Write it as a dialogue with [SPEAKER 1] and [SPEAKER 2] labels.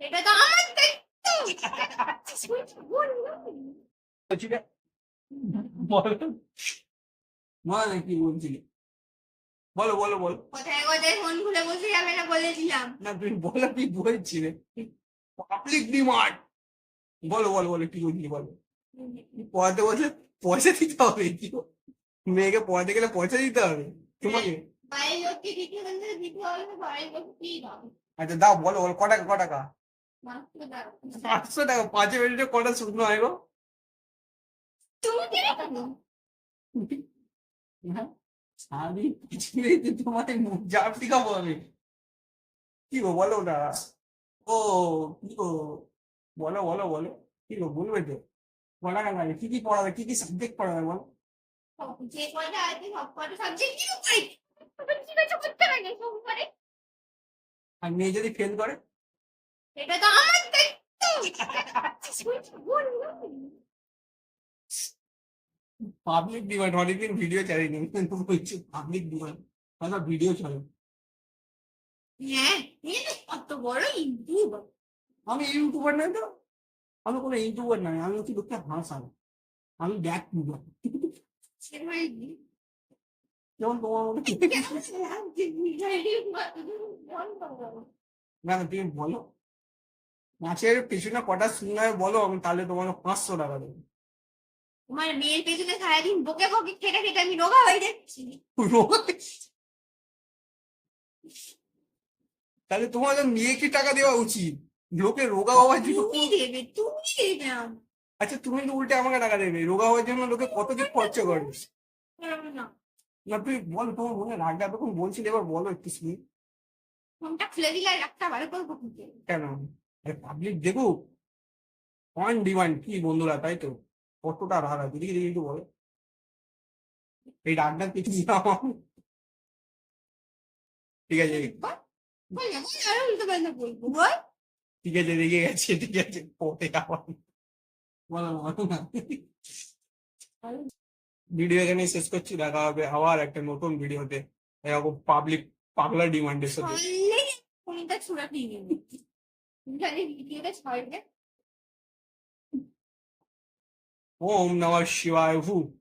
[SPEAKER 1] এটা তো আমার দায়িত্ব
[SPEAKER 2] বলো বলো কি বলছিলে বলো বলো বলো
[SPEAKER 1] কোথায় কোথায় ফোন খুলে বসে যাবে না বলেছিলাম
[SPEAKER 2] না তুমি বলো কি বলছিলে পাবলিক ডিমান্ড বলো বলো বলো কি বলছি বলো পড়াতে বসলে পয়সা দিতে হবে কি? মেয়েকে পড়াতে গেলে পয়সা দিতে হবে তোমাকে আচ্ছা দাও বলো বলো ক টাকা ক টাকা পাঁচশো টাকা পাঁচ মিনিটে কটা শুকনো হয় গো?
[SPEAKER 1] তুমি
[SPEAKER 2] হ্যাঁ? আমি মুখ জাপটি খাব আমি। কি গো বলো ওটা ও কি গো? বলো বলো বলো। কি গো বলবে তো? পড়া না কি কি পড়াবে কি কি সাবজেক্ট পড়াবে বলো?
[SPEAKER 1] যে আছে সব সাবজেক্ট কি করে
[SPEAKER 2] আর মেয়ে যদি ফেল করে?
[SPEAKER 1] এটা তো আমার
[SPEAKER 2] পাবলিক ডিমান্ড অনেকদিন ভিডিও চালিয়ে কিন্তু বলছি পাবলিক ডিমান্ড হয়তো ভিডিও চলে
[SPEAKER 1] হ্যাঁ কত বড়
[SPEAKER 2] আমি ইউটিউবার নয় তো আমি কোনো ইউটিউবার নয় আমি হচ্ছে লোককে হাসাই আমি ব্যাক ইউটিউবার যেমন তোমার মতো না তুমি বলো মাছের পেছনে কটা শূন্য বলো আমি তাহলে তোমাকে পাঁচশো টাকা দেবো।
[SPEAKER 1] তোমার মেয়ের পেছনে সারাদিন বকে বকে খেটে খেটে আমি রোগা হয়ে যাচ্ছি।
[SPEAKER 2] তাহলে তোমাদের মেয়েকে টাকা দেওয়া উচিত? লোকে রোগা হওয়ার জন্য
[SPEAKER 1] তুমি দেবে? তুমি দেবে
[SPEAKER 2] আচ্ছা তুমি তো উল্টে আমাকে টাকা দেবে। রোগা হওয়ার জন্য লোকে কত কি খরচা করে?
[SPEAKER 1] না।
[SPEAKER 2] তুমি বলো তোমার মনে রাগটা তখন বলছিলে এবার বলো একটু শুনি।
[SPEAKER 1] ফোনটা খুলে দিলে বার করব
[SPEAKER 2] কেন? পাবলিক দেখুক। অন ডিমান্ড কি বন্ধুরা, তাই তো? কতটা আছে দেখি দেখি একটু বলো। এই রাগটা কিছু ঠিক আছে ঠিক আছে রেগে গেছে, ঠিক আছে। বলো ভিডিও এখানে শেষ করছি, দেখা হবে আবার একটা নতুন ভিডিওতে। এরকম পাবলিক পাগলা ডিমান্ডের সাথে। ओम नमः शिवाय हूँ।